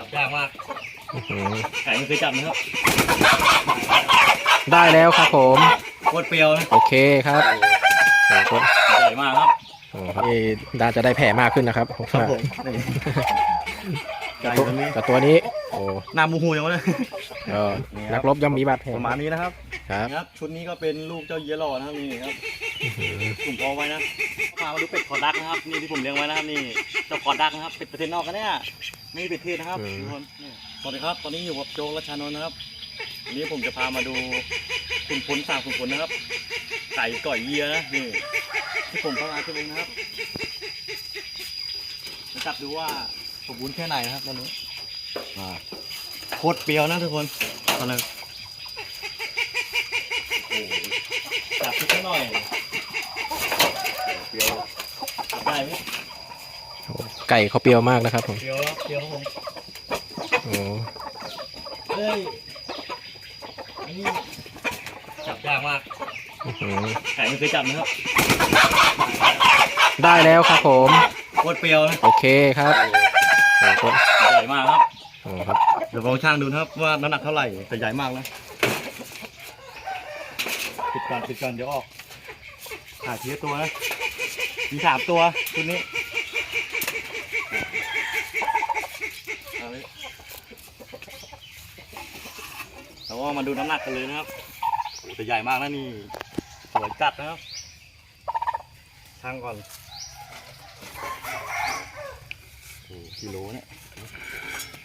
จับยากมากอื้อหือไก่ไม่เคยจับนะครับ ได้แล้วครับผมโคตรเปรี้ยวนะโอเคครับโอ้โหใหญ่มากครับโอ้โหครับนี่น่าจะได้แผลมากขึ้นนะครับครับผมนี่ไก่ตัวนี้กับตัวนี้ โอ้หน้ามูฮูยังวะเนี่ยเออนักรบย่อมมีบาดแผลประมาณนี้นะครับครับนะครับ ชุดนี้ก็เป็นลูกเจ้าเยลโล่นะครับนี่ครับผมเอาไว้นะมามาดูเป็ดคอดักนะครับ นี่ที่ผมเลี้ยงไว้นะครับนี่เจ้าคอดักนะครับเป็ดประเทศนอกกันเนี่ย ไม่ใช่เป็ดเทศนะครับทุกคนนี่สวัสดีครับ ตอนนี้อยู่กับโจกรัชชานนท์นะครับวันนี้ผมจะพามาดูคุณพลสามคุณพลนะครับ ไก่ก่อยเยียนะนี่ที่ผมพัฒนาขึ้นเองนะครับมาจับดูว่าสมบูรณ์แค่ไหนนะครับตอนนี้อ่าโคตรเปรี้ยวนะทุกคนตอนนี้โอ้โหจับสักหน่อยเปรี้ยวจับได้ไหมโอ้ ไก่เขาเปรี้ยวมากนะครับผมเปรี้ยวแล้วเปรี้ยวครับผมโอ้เฮ้ยอันนี้จับยากมากอื้อหือไก่ไม่เคยจับนะครับได้แล้วครับผม โคตรเปรี้ยวนะโอเคครับโอ้โหใหญ่มากครับโอ้ครับเดี๋ยวลองช่างดูนะครับว่าน้ำหนักเท่าไหร่แต่ใหญ่มากนะปิดก่อนปิดก่อนเดี๋ยวออกถ่ายทีละตัวนะมีสามตัวชุดนี้เอาเลยเราก็ มาดูน้ำหนักกันเลยนะครับโอ้แต่ใหญ่มากนะนี่สวยจัดนะครับช่างก่อนโอ้กิโลเนี่ย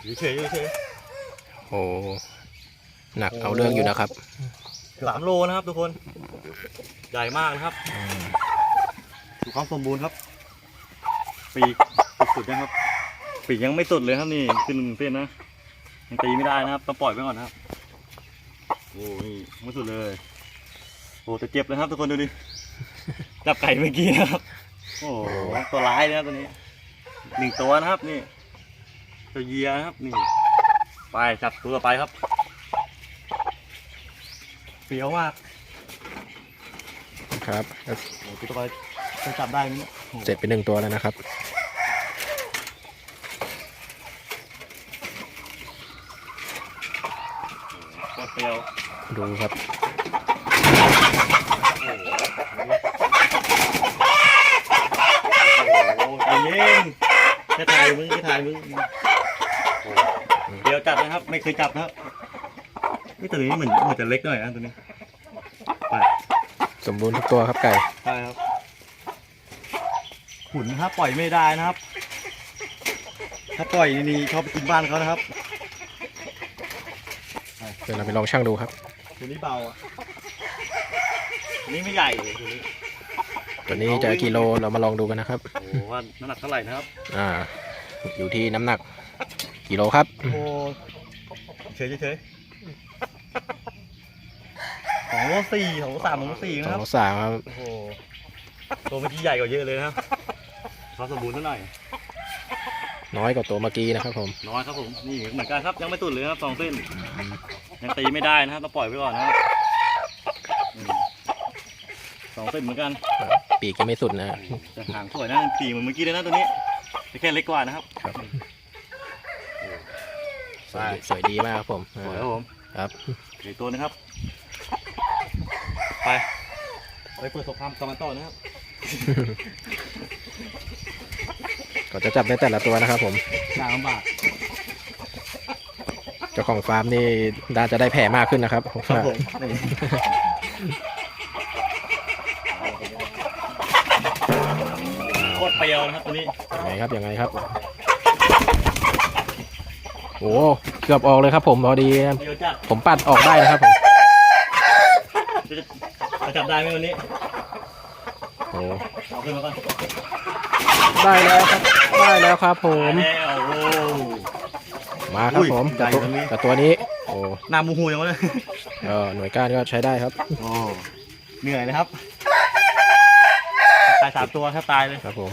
อยู่เฉยอยู่เฉยโอ้หนักเอาเรื่องอยู่นะครับสามโลนะครับทุกคน ใหญ่มากนะครับอืมดูความสมบูรณ์ครับ ปีกปีกสุดยังครับ ปีกยังไม่สุดเลยครับนี่ขึ้นเส้นนะยังตีไม่ได้นะครับต้องปล่อยไว้ก่อนนะครับ โอ้นี่ไม่สุดเลย โอ้แต่เจ็บเลยครับทุกคนดูดิ จับไก่เมื่อกี้นะครับ โอ้โหตัวร้ายนะครับตัวนี้หนึ่งตัวนะครับนี่ ตัวเยียนะครับนี่ ไปจับตัวต่อไปครับเปรี้ยวมากครับโอ้ตัวต่อไปจะจับได้ไหมเนี่ยโอ้โหเสร็จไปหนึ่งตัวแล้วนะครับโคตรเปรี้ยว ดูครับโอ้โหใจเย็นแค่ถ่ายมึงแค่ถ่ายมึงโอ้โหเดี๋ยวจับนะครับ ไม่เคยจับนะครับนี่ตัวนี้เหมือนเหมือนจะเล็กหน่อยนะตัวนี้ไปสมบูรณ์ทุกตัวครับไก่ใช่ครับขุนนะครับปล่อยไม่ได้นะครับ ถ้าปล่อยนี่ชอบไปกินบ้านเขานะครับเดี๋ยวเราไปลองช่างดูครับ ตัวนี้เบาอะตัวนี้ไม่ใหญ่เลยตัวนี้ตัวนี้จะกิโลเรามาลองดูกันนะครับ โอ้โหว่าน้ำหนักเท่าไหร่นะครับ อ่า อยู่ที่น้ำหนักกิโลครับโอ้โหเฉยเฉยสองโลสี่สองโลสามสองโลสี่สนะอครับงสามครับ โอ้โหตัวเมื่อกี้ใหญ่กว่าเยอะเลยนะครับความสมบูรณ์เท่าไหร่ น้อยกว่าตัวเมื่อกี้นะครับผมน้อยครับผมนี่เหมือนกันครับยังไม่ตุดเลยครับสองเส้นยังตีไม่ได้นะครับต้องปล่อยไว้ก่อนนะครับอืมสองเส้นเหมือนกันปีกยังไม่สุดนะแต่หางสวยนะตีเหมือนเมื่อกี้เลยนะตัวนี้แต่แค่เล็กกว่านะครับครับสวยดีสวยดีมากครับผมสวยครับผมครับอีกตัวนะครับ ไปไปเปิดสงครามตะวันต่อนะครับ ก็จะจับได้แต่ละตัวนะครับผมยากลำบากเจ้าของฟาร์มนี่น่าจะได้แผลมากขึ้นนะครับครับผมนี่โคตรเปรี้ยวนะครับตัวนี้ ยังไงครับยังไงครับโอ้เกือบออกเลยครับ ผมพอดีเปรี้ยวจัดผมปัดออกได้นะครับผมจะจะจับได้ไหมวันนี้โอ้เอา ขึ้นมาก่อนได้แล้วครับ ได้แล้วครับผมได้แล้วโอ้ มาครับผมอุ้ยใหญ่กับตัวตรงนี้ กับตัวนี้ โอ้หน้ามูฮูยังวะเนี่ยเออหน่วยก้านก็ใช้ได้ครับ โอ้เหนื่อยนะครับ ตายสามตัวถ้าตายเลย ครับผม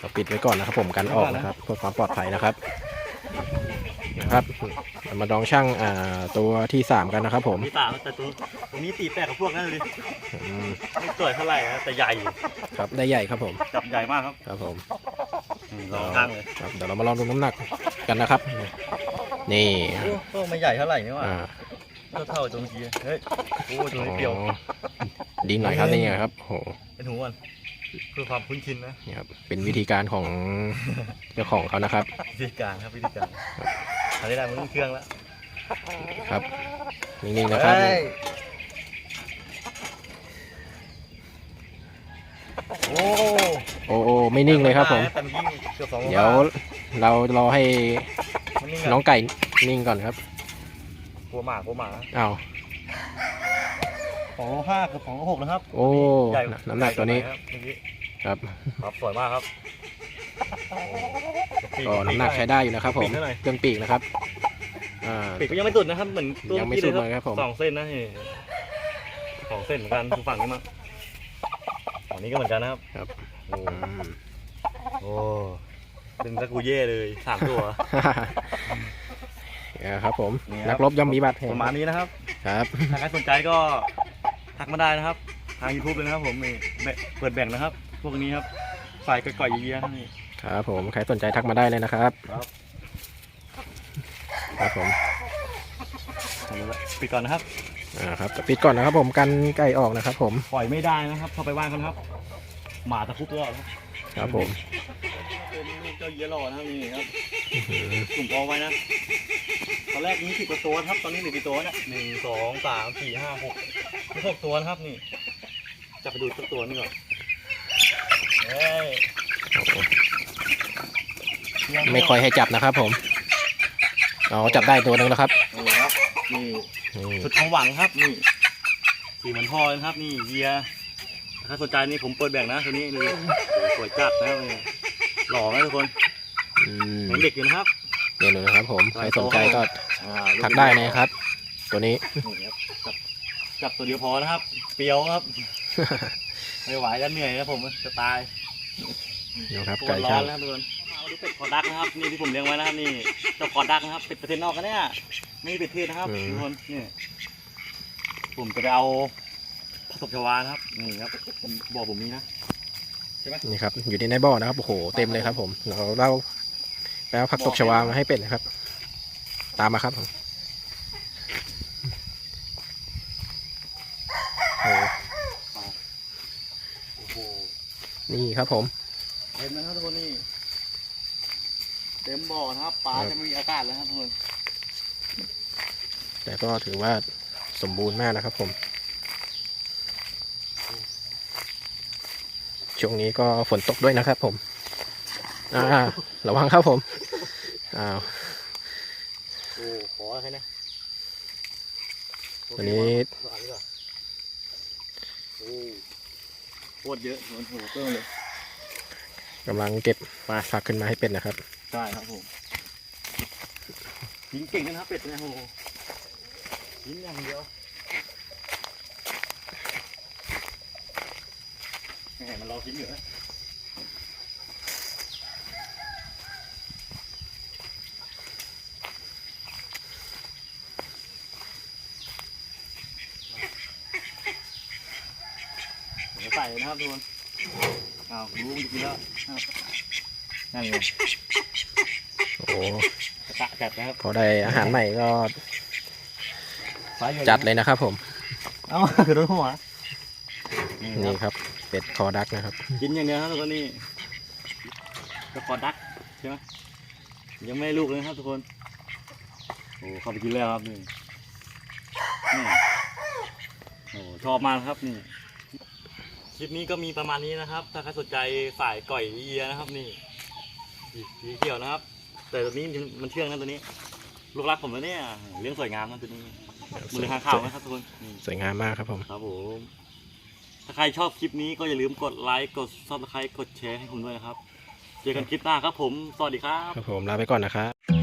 เราปิดไว้ก่อนนะครับผมกันออกนะครับเพื่อความปลอดภัยนะครับ นะครับเรามาลองช่างอ่าตัวที่สามกันนะครับผมมีตาแต่ตัวตัวนี้ตีแปลกกับพวกนั้นเลยอืมไม่สวยเท่าไหร่นะแต่ใหญ่อยู่ครับได้ใหญ่ครับผม จับใหญ่มากครับครับผมนลองข้างเลยครับเดี๋ยวเรามาลองดูน้ำหนักกันนะครับ นี่โอ้ก็ไม่ใหญ่เท่าไหร่นี่หว่าอ่าเท่าเท่าๆจงเกียเฮ้ยโอ้จงเปรียวอ๋อดีหน่อยครับนี่ครับโอ้โห เป็นหูก่อนเพื่อความคุ้นชินนะนี่ครับเป็นวิธีการของ เจ้าของเขานะครับ วิธีการครับวิธีการ อันนี้ได้มันเครื่องแล้วครับนิ่งๆนะครับเฮ้ยโอ้โอ้โอ้ไม่นิ่งเลยครับผมแต่เมื่อกี้เกือบสองโลเดี๋ยวเรารอให้มันนิ่งน้องไก่นิ่งก่อนครับกลัวหมากลัวหมาอ้าวสองโลห้าเกือบสองโลหกนะครับ โอ้ใหญ่น้ำหนักตัวนี้ใหญ่กาไหครับเมื่อกี้ ครับ ครับสวยมากครับ ก็น้ำหนักใช้ได้อยู่นะครับ ผมปีกเท่าไหร่ เครื่องปีกนะครับอ่า ปีกก็ยังไม่สุดนะครับเหมือนตัวยังไม่เอกี้สุดเลเลยครับผม สองเส้นนะนี่สองเส้นเหมือนกันทุกฝั่งนี้มั้งฝั่งนี้ก็เหมือนกันนะครับครับโอ้อืม โหดึงตะกูเย่เลยสามตัว เนี่ยครับ ผมนี่ครับ นักรบย่อมมีบาดแผลประมาณนี้นะครับ ครับ ถ้าใครสนใจก็ทักมาได้นะครับ ทาง YouTube เลยนะครับผมนี่แบ่งเปิดแบ่งนะครับ พวกนี้ครับฝ่ายก่อยๆเยี่ยๆครับนี่ ครับผมใครสนใจทักมาได้เลยนะครับ ครับครับผมทำแล้วปิดก่อนนะครับอ่าครับแต่ปิดก่อนนะครับผมกันไก่ออกนะครับ ผมปล่อยไม่ได้นะครับเข้าไปว่านเขานะครับ หมาตะคุบตลอดครับครับผมเป็นลูกเจ้าเยี่ยหล่อนะครับนี่ครับอื้อหือกลุ่มกองไว้นะตอนแรกมีสิบกว่าตัวครับ ตอนนี้เหลือกี่ตัวเนี่ยหนึ่งสองสามสี่ห้าหกมีหกตัวนะครับนี่จะไปดูสักตัวนี่ก่อนเฮ้ยโอ้โห ไม่ค่อยให้จับนะครับ ผมอ๋อจับได้ตัวหนึงแล้วครับนี่ครับนี่นี่สุดความหวังครับนี่สีเหมือนพ่อเลยนะครับ นี่เยียถ้าสนใจนี่ผมเปิดแบ่งนะตัวนี้เลยโอ้โหสวยจัดนะครับนี่หล่อไหมทุกคนอืมยังเด็กอยู่นะครับเนี่ยเลยนะครับ ผมใครสนใจก็อ่าทักได้นะครับ ตัวนี้ นี่ครับจับจับตัวเดียวพอนะครับ เปรียวครับ ไม่ไหวแล้วเหนื่อยนะผมจะตาย นะครับตัวไก่ร้อช่านงแล้วทุกคนมาดูเป็ดคอดักนะครับนี่ที่ผมเลี้ยงไว้นะครับนี่เจ้าคอดักนะครับเป็ดประเทศนอกกันเนี่ยไม่มีเป็ดเทศนะครับทุกคนนี่ผมจะไปเอาผสมชวานะครับนี่ครับบอกผมนี้นะนี่ครับอยู่ในในบ่อนะครับโอ้โหเต็มเลยครับ ผมเราเราแปลผักตบชวามาให้เป็ดนะครับ ตามมาครับผมโอ้โหโอ้โหนี่ครับผม เต็มนะครับทุกคนนี่เต็มบ่อนะครับปลาครับจะไม่มีอากาศแล้วครับทุกคนแต่ก็ถือว่าสมบูรณ์มากนะครับผม ช่วงนี้ก็ฝนตกด้วยนะครับผมอ่าระวังครับผมอ้าวโอ้ขอใครนะวันนี้เอาอันนี้ก่อนโอ้โคตรเยอะเหมือนโหเพิ่มเลย กำลังเก็บปลาผักขึ้นมาให้เป็ดนะครับใช่ครับผมยิงเก่งนะครับเป็ดเนี่ยโหยิงอย่างเดียวแหมมันรอทิ้งอยู่นะใส่นะครับทุกคน อ้าวรู้มันจะกินแล้วอ้าวนั่นไงโอ้กระตะจัดนะครับพอได้อาหารใหม่ก็สายใหญ่จัดเลยนะครับผม เอ้าคือรถหัวนี่นี่ครับครับเป็ดคอดักนะครับ กินอย่างเดียวครับทุกคนนี่สกอตดักใช่ไหมยังไม่ได้ลูกเลยนะครับทุกคนโอ้เข้าไปกินแล้วครับนี่นี่โอ้ชอบมากครับนี่ คลิปนี้ก็มีประมาณนี้นะครับ ถ้าใครสนใจฝ่ายก่อยเอียนะครับนี่สีสีเขียวนะครับ แต่ตัวนี้มันเชื่องนะตัวนี้ ลูกรักผมแล้วเนี่ยเลี้ยงสวยงามนะตัวนี้มือเลยข้างข่าวนะครับทุกคนนี่สวยงามมากครับผมครับผมถ้าใครชอบคลิปนี้ก็อย่าลืมกดไลค์กดซับสไครต์กดแชร์ให้ผมด้วยนะครับ เจอกันคลิปหน้าครับผม สวัสดีครับ ครับผมลาไปก่อนนะครับ